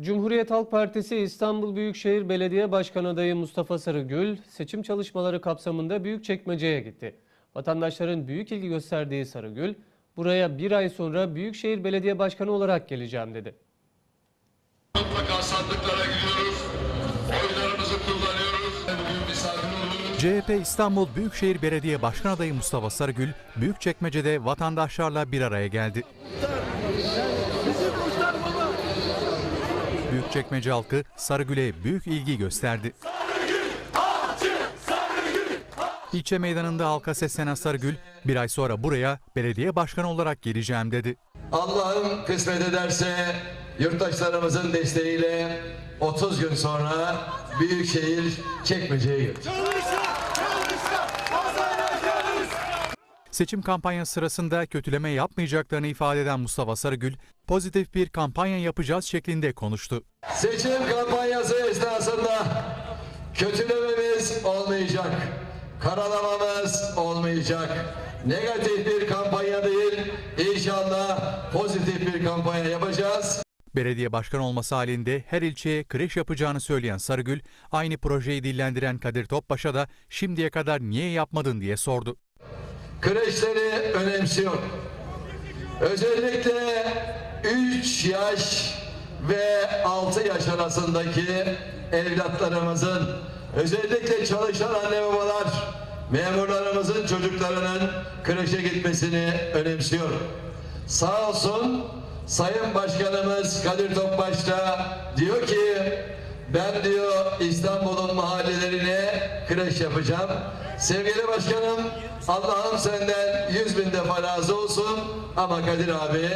Cumhuriyet Halk Partisi İstanbul Büyükşehir Belediye Başkanı adayı Mustafa Sarıgül seçim çalışmaları kapsamında Büyükçekmece'ye gitti. Vatandaşların büyük ilgi gösterdiği Sarıgül, buraya bir ay sonra Büyükşehir Belediye Başkanı olarak geleceğim dedi. Mutlaka sandıklara gidiyoruz. Oylarımızı kullanıyoruz. Bugün misafir oluyoruz. CHP İstanbul Büyükşehir Belediye Başkan adayı Mustafa Sarıgül, Büyükçekmece'de vatandaşlarla bir araya geldi. Büyükçekmece halkı Sarıgül'e büyük ilgi gösterdi. İlçe meydanında halka seslenen Sarıgül, bir ay sonra buraya belediye başkanı olarak geleceğim dedi. Allah'ım kısmet ederse yurttaşlarımızın desteğiyle 30 gün sonra Büyükşehir Çekmece'ye gelecek. Seçim kampanyası sırasında kötüleme yapmayacaklarını ifade eden Mustafa Sarıgül, pozitif bir kampanya yapacağız şeklinde konuştu. Seçim kampanyası esnasında kötülememiz olmayacak, karalamamız olmayacak. Negatif bir kampanya değil, inşallah pozitif bir kampanya yapacağız. Belediye başkanı olması halinde her ilçeye kreş yapacağını söyleyen Sarıgül, aynı projeyi dillendiren Kadir Topbaş'a da şimdiye kadar niye yapmadın diye sordu. Kreşleri önemsiyor. Özellikle 3 yaş ve 6 yaş arasındaki evlatlarımızın özellikle çalışan anne babalar memurlarımızın çocuklarının kreşe gitmesini önemsiyor. Sağ olsun Sayın Başkanımız Kadir Topbaş da diyor ki ben diyor İstanbul'un mahallelerine kreş yapacağım. Sevgili başkanım Allah'ım senden yüz bin defa razı olsun. Ama Kadir abi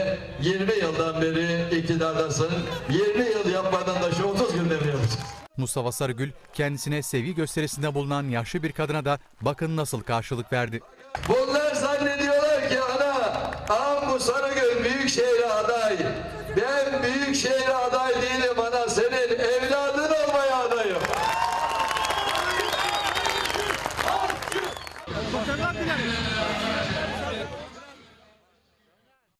20 yıldan beri iktidardasın. 20 yıl yapmadan da şu 30 günde mi yapacağız? Mustafa Sarıgül, kendisine sevgi gösterisinde bulunan yaşlı bir kadına da bakın nasıl karşılık verdi. Bunlar zannediyorlar ki ana, ağam bu Sarıgül Büyükşehir'e aday. Sen ne yapacaksın?